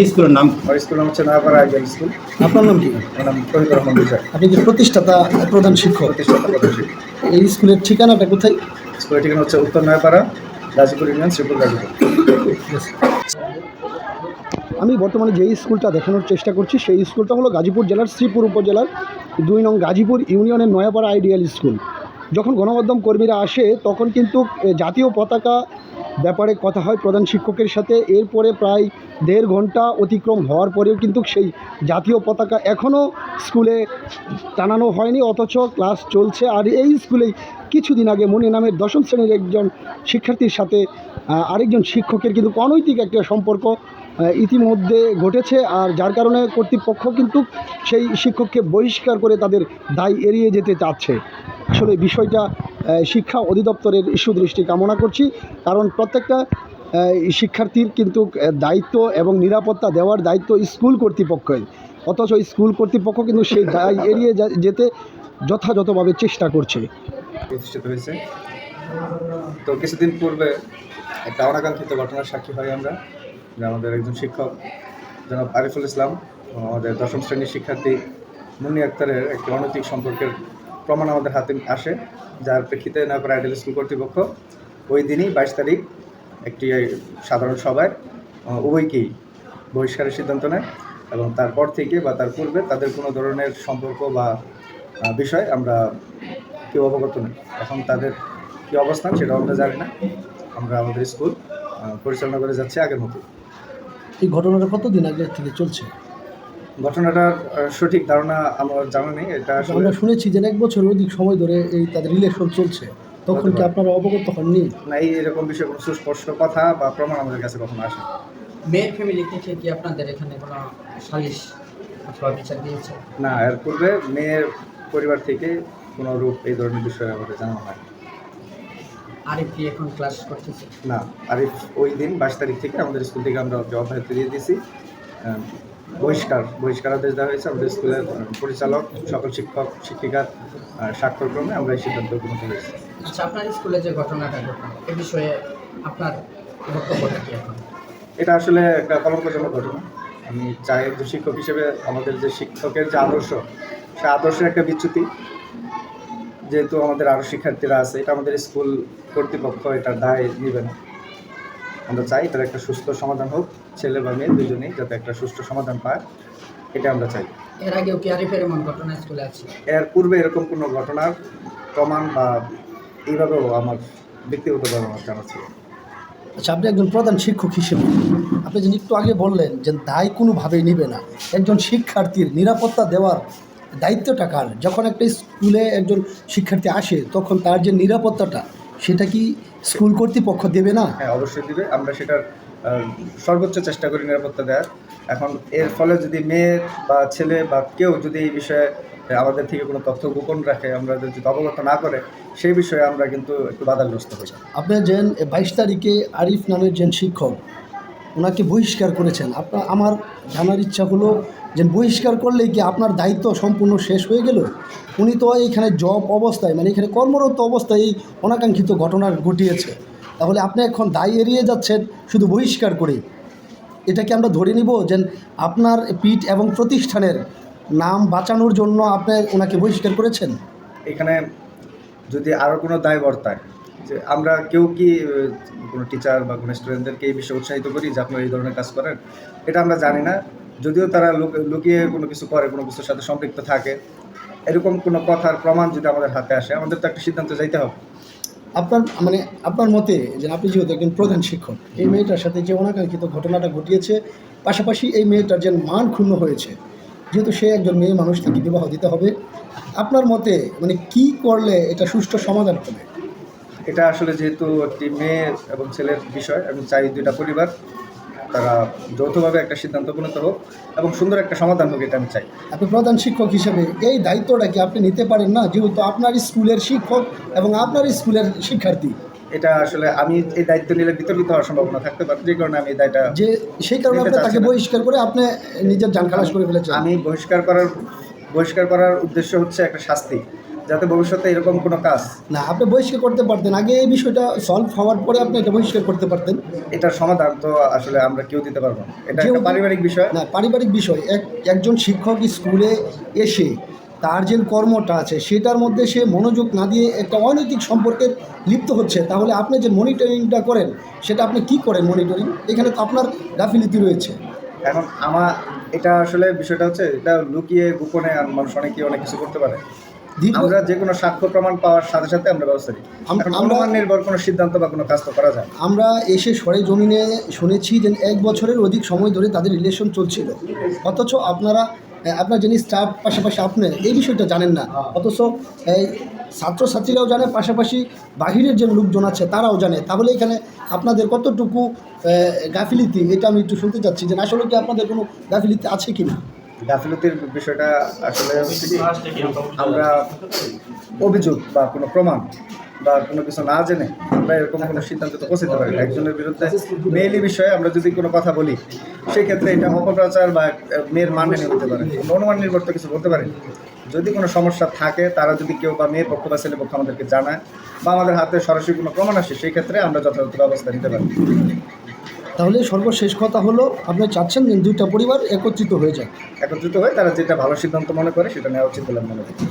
এই স্কুলের নাম হচ্ছে নয়াপাড়া আইডিয়াল স্কুল। আপনার নাম কি? আমার নাম তহিদ রহমান বিজয় আপনি যে প্রতিষ্ঠাতা প্রধান শিক্ষক প্রতিষ্ঠাতা প্রধান এই স্কুলের ঠিকানাটা কোথায়? স্কুলের ঠিকানা হচ্ছে উত্তর নয়াপাড়া গাজীপুর ইউনিয়ন শ্রীপুর গাজীপুর। আমি বর্তমানে যেই স্কুলটা দেখানোর চেষ্টা করছি সেই স্কুলটা হলো গাজীপুর জেলার শ্রীপুর উপজেলার দুই নং গাজীপুর ইউনিয়নের নয়াপাড়া আইডিয়াল স্কুল। যখন গণমাধ্যম কর্মীরা আসে তখন কিন্তু জাতীয় পতাকা ব্যাপারে কথা হয় প্রধান শিক্ষকের সাথে। এরপরে প্রায় দেড় ঘণ্টা অতিক্রম হওয়ার পরেও কিন্তু সেই জাতীয় পতাকা এখনও স্কুলে টানানো হয়নি, অথচ ক্লাস চলছে। আর এই স্কুলেই কিছুদিন আগে মনি নামের দশম শ্রেণির একজন শিক্ষার্থীর সাথে আরেকজন শিক্ষকের কিন্তু অনৈতিক একটা সম্পর্ক ইতিমধ্যে ঘটেছে। আর যার কারণে কর্তৃপক্ষ কিন্তু সেই শিক্ষককে বহিষ্কার করে তাদের দায় এড়িয়ে যেতে চাচ্ছে। আসলে বিষয়টা শিক্ষা অধিদপ্তরের সুদৃষ্টি কামনা করছি। কারণ প্রত্যেকটা শিক্ষার্থীর কিন্তু দায়িত্ব এবং নিরাপত্তা দেওয়ার দায়িত্ব স্কুল কর্তৃপক্ষের। অথচ স্কুল কর্তৃপক্ষ কিন্তু সেই দায় এড়িয়ে যেতে যথাযথভাবে চেষ্টা করছে। প্রতিষ্ঠিত হয়েছে। তো কিছুদিন পূর্বে একটা অনাকাঙ্ক্ষিত ঘটনার সাক্ষী হয় আমরা, যে আমাদের একজন শিক্ষক, জনাব আরিফুল ইসলাম আমাদের দশম শ্রেণির শিক্ষার্থী মুন্নি আক্তারের একটি অনৈতিক সম্পর্কের প্রমাণ আমাদের হাতে আসে, যার প্রেক্ষিতে নয়াপাড়া আইডেল স্কুল কর্তৃপক্ষ। ওই দিনই বাইশ তারিখ একটি সাধারণ সভায় উভয়কেই বহিষ্কারের সিদ্ধান্ত নেয় এবং তারপর থেকে বা তার পূর্বে তাদের কোনো ধরনের সম্পর্ক বা বিষয় আমরা কেউ অবগত নেই। এখন তাদের কী অবস্থান সেটা আমরা জানি না। আমরা আমাদের স্কুল পরিচালনা করে যাচ্ছি আগের মতো এই ঘটনাটা কতদিন আগে থেকে চলছে? ঘটনাটার সঠিক ধারণা আমার জানা নেই এটা আসলে আমরা শুনেছি যে এক বছর অধিক সময় ধরে এই তাদের রিলেশন চলছে। তখন কি আপনারা অবগত হননি? না এই এরকম বিষয়ে কোনো সুস্পষ্ট কথা বা প্রমাণ আমাদের কাছে কখনো আসে মেয়ের ফ্যামিলি থেকে কি আপনাদের এখানে কোনো সালিশ অথবা বিচার দিয়েছে? না এর পূর্বে মেয়ের পরিবার থেকে কোনো রূপ এই ধরনের বিষয়ে আমাদের জানানো হয় আরিফ কি এখন ক্লাস করতেছে? না আরিফ ওই দিন বাইশ তারিখ থেকে আমাদের স্কুল থেকে আমরা ওকে অব্যাহতি দিয়ে দিয়েছি। বহিষ্কার বহিষ্কার আদেশ দেওয়া হয়েছে। আমাদের স্কুলের পরিচালক সকল শিক্ষক শিক্ষিকার স্বাক্ষরক্রমে আমরা এই সিদ্ধান্ত উপনীত হয়েছি আচ্ছা আপনার স্কুলে যে ঘটনাটা ঘটলো এ বিষয়ে আপনার বক্তব্যটা কি এখন? এটা আসলে একটা কলঙ্কজনক ঘটনা। আমি চাই একজন শিক্ষক হিসেবে আমাদের যে শিক্ষকের যে আদর্শ সে আদর্শের একটা বিচ্যুতি। যেহেতু আমাদের আরও শিক্ষার্থীরা আছে এটা আমাদের স্কুল কর্তৃপক্ষ এটার দায় নেবে না আমরা চাই এটার একটা সুস্থ সমাধান হোক ছেলে বা মেয়ে দুজনেই যাতে একটা সুস্থ সমাধান পায় এটা আমরা চাই। এর আগেও কি আরিফের এমন ঘটনা স্কুলে আছে? এর পূর্বে এরকম কোনো ঘটনার প্রমাণ বা এইভাবেও আমার ব্যক্তিগতভাবে আমার জানা ছিল। আচ্ছা আপনি একজন প্রধান শিক্ষক হিসেবে আপনি যেন একটু আগে বললেন যে দায় কোনোভাবেই নেবে না। একজন শিক্ষার্থীর নিরাপত্তা দেওয়ার দায়িত্বটা কার? যখন একটা স্কুলে একজন শিক্ষার্থী আসে তখন তার যে নিরাপত্তাটা সেটা কি স্কুল কর্তৃপক্ষ দেবে না? হ্যাঁ অবশ্যই দেবে। আমরা সেটার সর্বোচ্চ চেষ্টা করি নিরাপত্তা দেওয়ার। এখন এর ফলে যদি মেয়ে বা ছেলে বা কেউ যদি এই বিষয়ে আমাদের থেকে কোনো তথ্য গোপন রাখে আমরা যদি অবগত না করে সেই বিষয়ে আমরা কিন্তু একটু বাধাগ্রস্ত হই আপনার যেন বাইশ তারিখে আরিফ নামের যেন শিক্ষক ওনাকে বহিষ্কার করেছেন। আপনার, আমার জানার ইচ্ছা হলো যে বহিষ্কার করলে কি আপনার দায়িত্ব সম্পূর্ণ শেষ হয়ে গেল? উনি তো এখানে জব অবস্থায় মানে এখানে কর্মরত অবস্থায় এই অনাকাঙ্ক্ষিত ঘটনা ঘটিয়েছে। তাহলে আপনি এখন দায় এড়িয়ে যাচ্ছেন শুধু বহিষ্কার করে এটাকে আমরা ধরে নিব যে আপনার পিঠ এবং প্রতিষ্ঠানের নাম বাঁচানোর জন্য আপনি ওনাকে বহিষ্কার করেছেন? এখানে যদি আরও কোনো দায় বর্তায় যে আমরা কেউ কি কোনো টিচার বা কোনো স্টুডেন্টদেরকে এই বিষয়ে উৎসাহিত করি যে আপনারা এই ধরনের কাজ করেন? এটা আমরা জানি না। যদিও তারা লুক- লুকিয়ে কোনো কিছু করে, কোনো কিছুর সাথে সম্পৃক্ত থাকে। এরকম কোনো কথার প্রমাণ যদি আমাদের হাতে আসে, আমাদের তো একটা সিদ্ধান্ত যাইতে হবে। আপনার মানে আপনার মতে যে আপনি যেহেতু একজন প্রধান শিক্ষক, এই মেয়েটার সাথে যে অনাকাঙ্ক্ষিত ঘটনাটা ঘটিয়েছে, পাশাপাশি এই মেয়েটার যে মান ক্ষুণ্ণ হয়েছে, যেহেতু সে একজন মেয়ে মানুষ তাকে বিবাহ দিতে হবে, আপনার মতে মানে কি করলে এটা সুষ্ঠু সমাধান হবে? এটা আসলে যেহেতু একটি মেয়ে এবং ছেলের বিষয় আমি চাই দুইটা পরিবার তারা যৌথভাবে একটা সিদ্ধান্ত উপনীত হোক এবং সুন্দর একটা সমাধান হোক এটা আমি চাই। আপনি প্রধান শিক্ষক হিসেবে এই দায়িত্বটা কি আপনি নিতে পারেন না? যেহেতু আপনার স্কুলের শিক্ষক এবং আপনার স্কুলের শিক্ষার্থী। এটা আসলে আমি এই দায়িত্ব নিলে বিতর্কিত হওয়ার সম্ভাবনা থাকতে পারে যে কারণে আমি দায়টা যে সেই কারণে আপনি তাকে বহিষ্কার করে আপনি নিজের জান খালাস করে ফেলেছেন। আমি বহিষ্কার করার বহিষ্কার করার উদ্দেশ্য হচ্ছে একটা শাস্তি। যাতে ভবিষ্যতে এরকম কোনো কাজ না আপনি বহিষ্কার করতে পারতেন। আগে এই বিষয়টা সলভ হওয়ার পরে আপনি এটা বহিষ্কার করতে পারতেন। এটার সমাধান তো আসলে আমরা কেউ দিতে পারব না। এটা একটা পারিবারিক বিষয়। না পারিবারিক বিষয়। এক একজন শিক্ষক স্কুলে এসে তার যে কর্মটা আছে সেটার মধ্যে সে মনোযোগ না দিয়ে একটা অনৈতিক সম্পর্কে লিপ্ত হচ্ছে। তাহলে আপনি যে মনিটরিংটা করেন সেটা আপনি কি করেন মনিটরিং এখানে তো আপনার গাফিলিতি রয়েছে। এখন আমার এটা আসলে বিষয়টা হচ্ছে এটা লুকিয়ে গোপনে আর মানুষ অনেকে অনেক কিছু করতে পারে। আমরা যে কোনো সাক্ষ্য প্রমাণ পাওয়ার সাথে সাথে আমরা ব্যবস্থা নিই। আম- আমরা- অনুমান নির্ভর কোনো সিদ্ধান্ত বা কোনো কাজ তো করা যায় আমরা এসে সরে জমিনে শুনেছি যে এক বছরের অধিক সময় ধরে তাদের রিলেশন চলছিল। অথচ আপনারা আপনার যিনি স্টাফ পাশাপাশি আপনি এই বিষয়টা জানেন না। অথচ এই ছাত্রছাত্রীরাও জানে পাশাপাশি বাহিরের যে লোকজন আছে তারাও জানে। তাহলে এখানে আপনাদের কতটুকু গাফিলিতি এটা আমি একটু শুনতে চাচ্ছি যে আসলে কি আপনাদের কোনো গাফিলিতি আছে কি না গাফিলতির বিষয়টা আসলে আমরা অভিযোগ বা কোনো প্রমাণ বা কোনো কিছু না জেনে আমরা এরকম কোনো সিদ্ধান্ত তো পৌঁছতে পারি। একজনের বিরুদ্ধে মেয়েলি বিষয়ে আমরা যদি কোনো কথা বলি, সেক্ষেত্রে এটা অপপ্রচার বা মেয়ের মান মেনে নিতে পারে। অনুমান নির্ভর তো কিছু বলতে পারি যদি কোনো সমস্যা থাকে, তারা যদি কেউ বা মেয়ের পক্ষ বা ছেলের পক্ষ আমাদেরকে জানায় বা আমাদের হাতে সরাসরি কোনো প্রমাণ আসে সেই ক্ষেত্রে আমরা যথাযথ ব্যবস্থা নিতে পারি। তাহলে সর্বশেষ কথা হলো, আপনি চাচ্ছেন যে দুইটা পরিবার একত্রিত হয়ে যায় একত্রিত হয়ে তারা যেটা ভালো সিদ্ধান্ত মনে করে সেটা নেওয়া উচিত বলে মনে করি।